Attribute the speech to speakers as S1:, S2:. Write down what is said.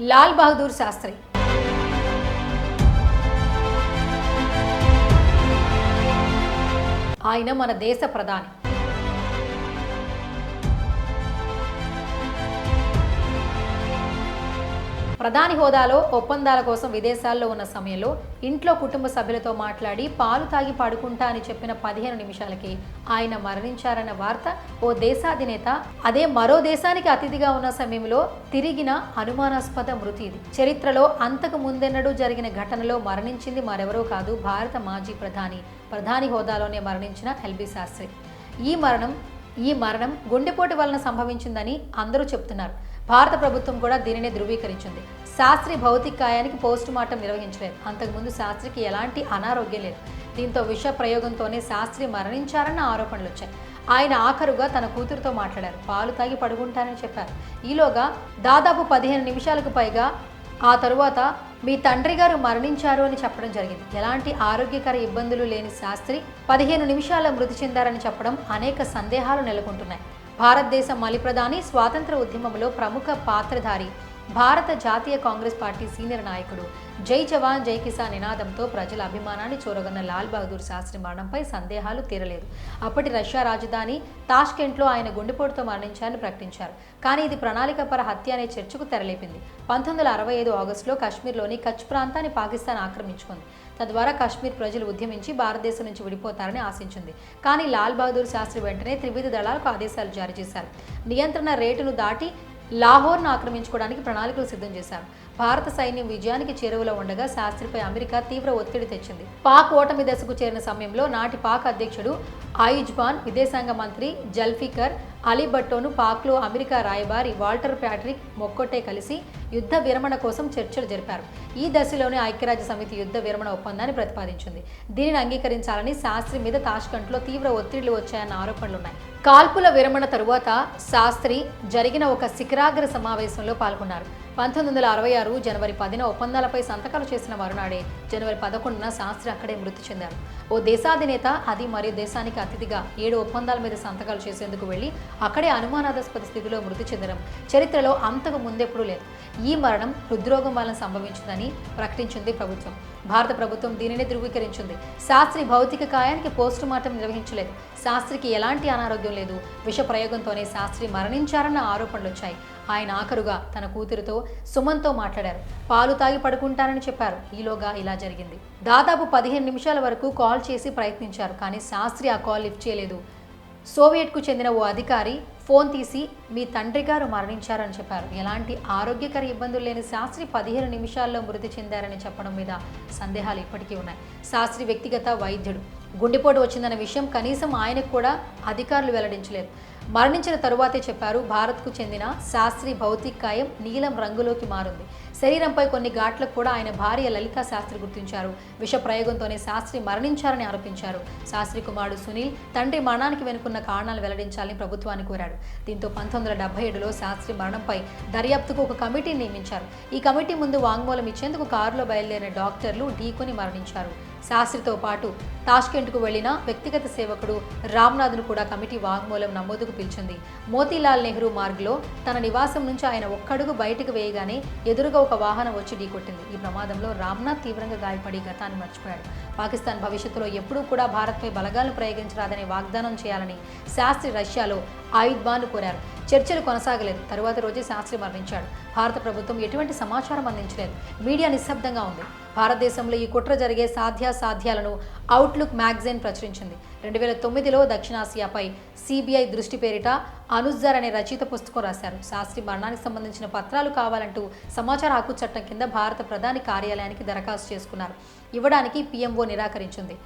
S1: లాల్ బహదూర్ శాస్త్రి. ఆయన మన దేశ ప్రధాని. ప్రధాని హోదాలో ఒప్పందాల కోసం విదేశాల్లో ఉన్న సమయంలో ఇంట్లో కుటుంబ సభ్యులతో మాట్లాడి పాలు తాగి పడుకుంటా అని చెప్పిన పదిహేను నిమిషాలకి ఆయన మరణించారన్న వార్త ఓ దేశాధినేత అదే మరో దేశానికి అతిథిగా ఉన్న సమయంలో తిరిగిన అనుమానాస్పద మృతి ఇది. చరిత్రలో అంతకు ముందెన్నడూ జరిగిన ఘటనలో మరణించింది మరెవరో కాదు భారత మాజీ ప్రధాని ప్రధాని హోదాలోనే మరణించిన ఎల్బి శాస్త్రి. ఈ మరణం ఈ మరణం గుండెపోటు వలన సంభవించిందని అందరూ చెప్తున్నారు భారత ప్రభుత్వం కూడా దీనినే ధృవీకరించింది. శాస్త్రి భౌతికాయానికి పోస్ట్ మార్టం నిర్వహించలేదు. అంతకుముందు శాస్త్రికి ఎలాంటి అనారోగ్యం లేదు. దీంతో విష ప్రయోగంతోనే శాస్త్రి మరణించారన్న ఆరోపణలు వచ్చాయి. ఆయన ఆఖరుగా తన కూతురుతో మాట్లాడారు. పాలు తాగి పడుకుంటానని చెప్పారు. ఈలోగా దాదాపు పదిహేను నిమిషాలకు పైగా ఆ తరువాత మీ తండ్రి గారు మరణించారు అని చెప్పడం జరిగింది. ఎలాంటి ఆరోగ్యకర ఇబ్బందులు లేని శాస్త్రి పదిహేను నిమిషాల మృతి చెందారని చెప్పడం అనేక సందేహాలు నెలకొంటున్నాయి. భారతదేశ మలి ప్రధాని స్వాతంత్ర ఉద్యమంలో ప్రముఖ పాత్రధారి భారత జాతీయ కాంగ్రెస్ పార్టీ సీనియర్ నాయకుడు జై జవాన్ జై కిసాన్ నినాదంతో ప్రజల అభిమానాన్ని చూరగొన్న లాల్ బహదూర్ శాస్త్రి మరణంపై సందేహాలు తీరలేదు. అప్పటి రష్యా రాజధాని తాష్కెంట్లో ఆయన గుండెపోటుతో మరణించారని ప్రకటించారు. కానీ ఇది ప్రణాళికపర హత్య అనే చర్చకు తెరలేపింది. పంతొమ్మిది వందల అరవై ఐదు ఆగస్టులో కాశ్మీర్లోని కచ్ ప్రాంతాన్ని పాకిస్తాన్ ఆక్రమించుకుంది. తద్వారా కాశ్మీర్ ప్రజలు ఉద్యమించి భారతదేశం నుంచి విడిపోతారని ఆశించింది. కానీ లాల్ బహదూర్ శాస్త్రి వెంటనే త్రివిధ దళాలకు ఆదేశాలు జారీ చేశారు. నియంత్రణ రేటును దాటి లాహోర్ను ఆక్రమించుకోవడానికి ప్రణాళికలు సిద్ధం చేశారు. భారత సైన్యం విజయానికి చేరువలో ఉండగా శాస్త్రిపై అమెరికా తీవ్ర ఒత్తిడి తెచ్చింది. పాక్ ఓటమి దశకు చేరిన సమయంలో నాటి పాక్ అధ్యక్షుడు ఆయుజ్బాన్ విదేశాంగ మంత్రి జల్ఫికర్ అలీ భట్టోను పాక్లో అమెరికా రాయబారి వాల్టర్ ప్యాట్రిక్ మొక్కొట్టే కలిసి యుద్ధ విరమణ కోసం చర్చలు జరిపారు. ఈ దశలోనే ఐక్యరాజ్య సమితి యుద్ధ విరమణ ఒప్పందాన్ని ప్రతిపాదించింది. దీనిని అంగీకరించాలని శాస్త్రి మీద తాష్కంట్లో తీవ్ర ఒత్తిళ్ళు వచ్చాయన్న ఆరోపణలున్నాయి. కాల్పుల విరమణ తరువాత శాస్త్రి జరిగిన ఒక శిఖరాగ్ర సమావేశంలో పాల్గొన్నారు. పంతొమ్మిది వందల అరవై ఆరు జనవరి పదిన ఒప్పందాలపై సంతకాలు చేసిన మరునాడే జనవరి పదకొండున శాస్త్రి అక్కడే మృతి చెందారు ఓ దేశాధినేత అది మరియు దేశానికి అతిథిగా ఏడు ఒప్పందాల మీద సంతకాలు చేసేందుకు వెళ్ళి అక్కడే అనుమానాస్పద స్థితిలో మృతి చెందడం చరిత్రలో అంతకు ముందెప్పుడూ లేదు. ఈ మరణం హృద్రోగం వలన సంభవించిందని ప్రకటించింది ప్రభుత్వం. భారత ప్రభుత్వం దీనిని ధృవీకరించింది. శాస్త్రి భౌతిక కాయానికి పోస్టు మార్టం నిర్వహించలేదు. శాస్త్రికి ఎలాంటి అనారోగ్యం లేదు. విష ప్రయోగంతోనే శాస్త్రి మరణించారన్న ఆరోపణలు వచ్చాయి ఆయన ఆఖరుగా తన కూతురుతో సుమన్తో మాట్లాడారు. పాలు తాగి పడుకుంటానని చెప్పారు. ఈలోగా ఇలా జరిగింది. దాదాపు పదిహేను నిమిషాల వరకు కాల్ చేసి ప్రయత్నించారు. కానీ శాస్త్రి ఆ కాల్ లిఫ్ట్ చేయలేదు. సోవియట్కు చెందిన ఓ అధికారి ఫోన్ తీసి మీ తండ్రి గారు మరణించారని చెప్పారు. ఎలాంటి ఆరోగ్యకర ఇబ్బందులు లేని శాస్త్రి పదిహేను నిమిషాల్లో మృతి చెందారని చెప్పడం మీద సందేహాలు ఇప్పటికీ ఉన్నాయి. శాస్త్రి వ్యక్తిగత వైద్యుడు. గుండెపోటు వచ్చిందన్న విషయం కనీసం ఆయనకు కూడా అధికారులు వెల్లడించలేదు. మరణించిన తరువాతే చెప్పారు భారత్కు చెందిన శాస్త్రి భౌతికాయం నీలం రంగులోకి మారింది. శరీరంపై కొన్ని ఘాట్లకు కూడా ఆయన భార్య లలితా శాస్త్రి గుర్తించారు. విష ప్రయోగంతోనే శాస్త్రి మరణించారని ఆరోపించారు. శాస్త్రి కుమారుడు సునీల్ తండ్రి మరణానికి వెనుకున్న కారణాలు వెల్లడించాలని ప్రభుత్వాన్ని కోరాడు. దీంతో పంతొమ్మిది వందల డెబ్బై ఏడులో శాస్త్రి మరణంపై దర్యాప్తుకు ఒక కమిటీని నియమించారు. ఈ కమిటీ ముందు వాంగ్మూలం ఇచ్చేందుకు కారులో బయలుదేరిన డాక్టర్లు ఢీకొని మరణించారు. శాస్త్రితో పాటు తాష్కెంట్కు వెళ్ళిన వ్యక్తిగత సేవకుడు రామ్నాథ్ను కూడా కమిటీ వాంగ్మూలం నమోదుకు పిలిచింది. మోతీలాల్ నెహ్రూ మార్గ్లో తన నివాసం నుంచి ఆయన ఒక్కడుగు బయటకు వేయగానే ఎదురుగా ఒక వాహనం వచ్చి ఢీకొట్టింది ఈ ప్రమాదంలో రామ్నాథ్ తీవ్రంగా గాయపడి గతాన్ని మర్చిపోయాడు. పాకిస్తాన్ భవిష్యత్తులో ఎప్పుడూ కూడా భారత్పై బలగాలు ప్రయోగించరాదని వాగ్దానం చేయాలని శాస్త్రి రష్యాలో ఆయుధ్బాను కోరారు. చర్చలు కొనసాగలేదు. తరువాత రోజే శాస్త్రి మరణించాడు. భారత ప్రభుత్వం ఎటువంటి సమాచారం అందించలేదు. మీడియా నిశ్శబ్దంగా ఉంది. భారతదేశంలో ఈ కుట్ర జరిగే సాధ్యాసాధ్యాలను అవుట్లుక్ మ్యాగజైన్ ప్రచురించింది. రెండు వేల తొమ్మిదిలో దక్షిణాసియాపై సిబిఐ దృష్టి పేరిట అనుజ్జర్ అనే రచయిత పుస్తకం రాశారు. శాస్త్రి మరణానికి సంబంధించిన పత్రాలు కావాలంటూ సమాచార హక్కు చట్టం కింద భారత ప్రధాని కార్యాలయానికి దరఖాస్తు చేసుకున్నారు. ఇవ్వడానికి పీఎంఓ నిరాకరించింది.